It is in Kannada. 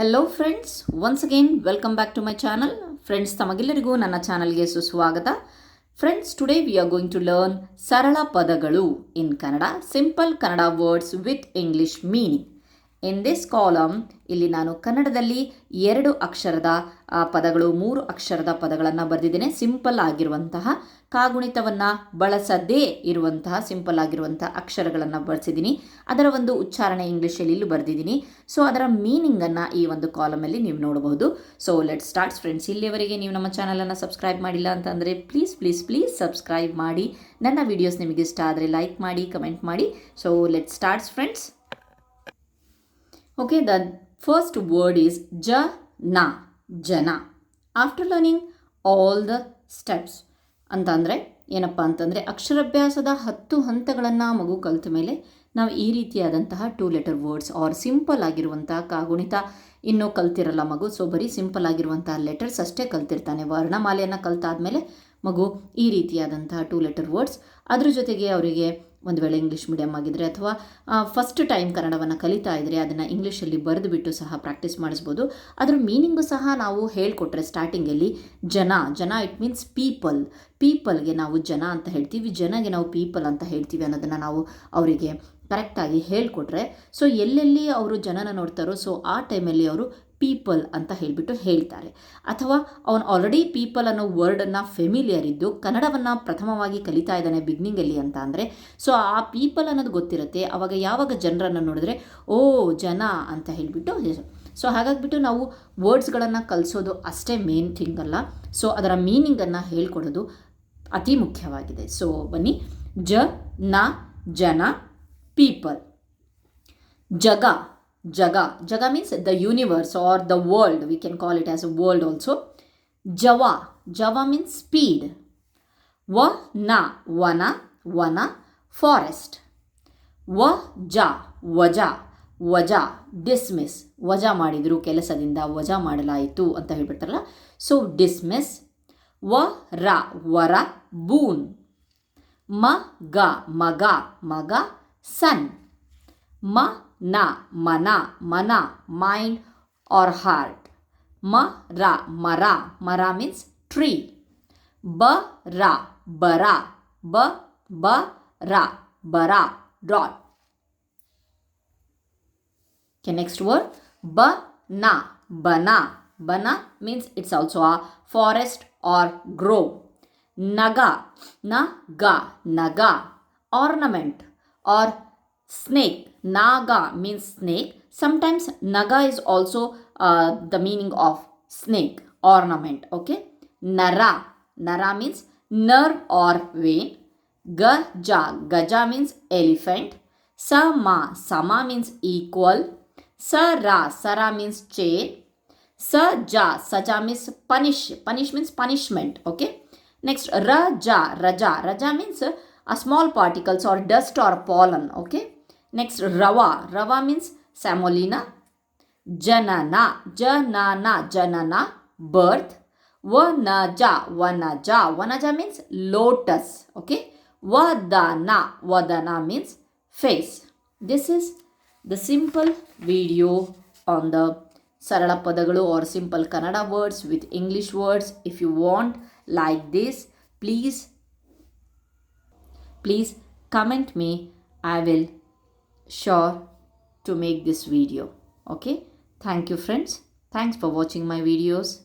Hello friends once again welcome back to my channel friends ತಮಗೆಲ್ಲರಿಗೂ ನನ್ನ ಚಾನಲ್ಗೆ ಸುಸ್ವಾಗತ. Friends today we are going to learn ಸರಳ ಪದಗಳು in Kannada simple Kannada words with English meaning in this column ಇಲ್ಲಿ ನಾನು ಕನ್ನಡದಲ್ಲಿ ಎರಡು ಅಕ್ಷರದ ಪದಗಳು, ಮೂರು ಅಕ್ಷರದ ಪದಗಳನ್ನು ಬರೆದಿದ್ದೇನೆ. ಸಿಂಪಲ್ ಆಗಿರುವಂತಹ ಕಾಗುಣಿತವನ್ನು ಬಳಸದೇ ಇರುವಂತಹ ಸಿಂಪಲ್ ಆಗಿರುವಂತಹ ಅಕ್ಷರಗಳನ್ನು ಬಳಸಿದ್ದೀನಿ ಅದರ ಒಂದು ಉಚ್ಚಾರಣೆ ಇಂಗ್ಲೀಷಲ್ಲಿ ಇಲ್ಲೂ ಬರೆದಿದ್ದೀನಿ. ಸೊ ಅದರ ಮೀನಿಂಗನ್ನು ಈ ಒಂದು ಕಾಲಮಲ್ಲಿ ನೀವು ನೋಡಬಹುದು. ಸೊ ಲೆಟ್ ಸ್ಟಾರ್ಟ್ಸ್ ಫ್ರೆಂಡ್ಸ್ ಇಲ್ಲಿಯವರೆಗೆ ನೀವು ನಮ್ಮ ಚಾನಲನ್ನು ಸಬ್ಸ್ಕ್ರೈಬ್ ಮಾಡಿಲ್ಲ ಅಂತಂದರೆ ಪ್ಲೀಸ್ ಪ್ಲೀಸ್ ಪ್ಲೀಸ್ ಸಬ್ಸ್ಕ್ರೈಬ್ ಮಾಡಿ. ನನ್ನ ವಿಡಿಯೋಸ್ ನಿಮಗೆ ಇಷ್ಟ ಆದರೆ ಲೈಕ್ ಮಾಡಿ ಕಮೆಂಟ್ ಮಾಡಿ. So let starts friends okay the first word is jana, ಜನ after learning all the steps ಅಂತಂದರೆ ಏನಪ್ಪ ಅಂತಂದರೆ ಅಕ್ಷರಾಭ್ಯಾಸದ ಹತ್ತು ಹಂತಗಳನ್ನು ಮಗು ಕಲಿತ ಮೇಲೆ ನಾವು ಈ ರೀತಿಯಾದಂತಹ two letter words are simple ಆಗಿರುವಂತಹ ಕಾಗುಣಿತ ಇನ್ನೂ ಕಲ್ತಿರಲ್ಲ ಮಗು. ಸೊ ಬರೀ ಸಿಂಪಲ್ ಆಗಿರುವಂತಹ ಲೆಟರ್ಸ್ ಅಷ್ಟೇ ಕಲ್ತಿರ್ತಾನೆ. ವರ್ಣಮಾಲೆಯನ್ನು ಕಲ್ತಾದ್ಮೇಲೆ ಮಗು ಈ ರೀತಿಯಾದಂತಹ ಟೂ ಲೆಟರ್ ವರ್ಡ್ಸ್ ಅದ್ರ ಜೊತೆಗೆ ಅವರಿಗೆ ಒಂದು ವೇಳೆ ಇಂಗ್ಲೀಷ್ ಮೀಡಿಯಮ್ ಆಗಿದ್ರೆ ಅಥವಾ ಫಸ್ಟ್ ಟೈಮ್ ಕನ್ನಡವನ್ನು ಕಲಿತಾ ಇದ್ದರೆ ಅದನ್ನು ಇಂಗ್ಲೀಷಲ್ಲಿ ಬರೆದು ಬಿಟ್ಟು ಸಹ ಪ್ರಾಕ್ಟೀಸ್ ಮಾಡಿಸ್ಬೋದು. ಅದರ ಮೀನಿಂಗು ಸಹ ನಾವು ಹೇಳಿಕೊಟ್ರೆ ಸ್ಟಾರ್ಟಿಂಗಲ್ಲಿ ಜನ ಜನ ಇಟ್ ಮೀನ್ಸ್ ಪೀಪಲ್ ಪೀಪಲ್ಗೆ ನಾವು ಜನ ಅಂತ ಹೇಳ್ತೀವಿ. ಜನಗೆ ನಾವು ಪೀಪಲ್ ಅಂತ ಹೇಳ್ತೀವಿ ಅನ್ನೋದನ್ನು ನಾವು ಅವರಿಗೆ ಕರೆಕ್ಟಾಗಿ ಹೇಳಿಕೊಟ್ರೆ, ಸೊ ಎಲ್ಲೆಲ್ಲಿ ಅವರು ಜನನ ನೋಡ್ತಾರೋ, ಸೊ ಆ ಟೈಮಲ್ಲಿ ಅವರು ಪೀಪಲ್ ಅಂತ ಹೇಳಿಬಿಟ್ಟು ಹೇಳ್ತಾರೆ. ಅಥವಾ ಅವನು ಆಲ್ರೆಡಿ ಪೀಪಲ್ ಅನ್ನೋ ವರ್ಡನ್ನು ಫೆಮಿಲಿಯರ್ ಇದ್ದು ಕನ್ನಡವನ್ನು ಪ್ರಥಮವಾಗಿ ಕಲಿತಾ ಇದ್ದಾನೆ ಬಿಗ್ನಿಂಗಲ್ಲಿ ಅಂತ ಅಂದರೆ, ಸೊ ಆ ಪೀಪಲ್ ಅನ್ನೋದು ಗೊತ್ತಿರುತ್ತೆ, ಅವಾಗ ಯಾವಾಗ ಜನರನ್ನು ನೋಡಿದ್ರೆ, ಓ ಜನ ಅಂತ ಹೇಳಿಬಿಟ್ಟು ಸೊ ಹಾಗಾಗಿಬಿಟ್ಟು ನಾವು ವರ್ಡ್ಸ್ಗಳನ್ನು ಕಲಿಸೋದು ಅಷ್ಟೇ ಮೇನ್ ಥಿಂಗ್ ಅಲ್ಲ. ಸೊ ಅದರ ಮೀನಿಂಗನ್ನು ಹೇಳ್ಕೊಡೋದು ಅತಿ ಮುಖ್ಯವಾಗಿದೆ. ಸೊ ಬನ್ನಿ, ಜ, ನ, ಜನ people jaga jaga jaga means the universe are the world we can call it as a world also java java means speed ವ ನ ವನ ವನ ಫಾರೆಸ್ಟ್ ವ ಜ ವಜ ವಜ ಡಿಸ್ಮಿಸ್ ವಜಾ ಮಾಡಿದರು. ಕೆಲಸದಿಂದ ವಜಾ ಮಾಡಲಾಯಿತು ಅಂತ ಹೇಳ್ಬಿಡ್ತಾರಲ್ಲ. ಸೊ ಡಿಸ್ಮಿಸ್ ವ ರ ವರ ಬೂನ್ ಮ ಗ ಮಗ ಮಗ sun. Ma na mana mana mind or heart. Ma ra mara mara means tree. Ba ra bara ba ba ra bara dot. Okay, next word ba na bana bana means it's also a forest or grove. Naga, naga, naga, ornament or snake. Naga means snake. Sometimes naga is also uh, the meaning of snake. Ornament. Okay. Nara. Nara means nerve or vein. Gaja. Gaja means elephant. Sama. Sama means equal. Sara. Sara means chain. Saja. Saja means punish. Punish means punishment. Okay. Next, Raja. Raja. Raja means small particles or dust or pollen. Okay. Next, Rava. Rava means semolina. Janana. Janana. Janana. Birth. Vanaja. Vanaja. Vanaja means lotus. Okay. Vadana. Vadana means face. This is the simple video on the Sarala Padagalu or simple Kannada words with English words. If you want like this, please, please comment me. I will sure to make this video. Okay. Thank you friends. Thanks for watching my videos.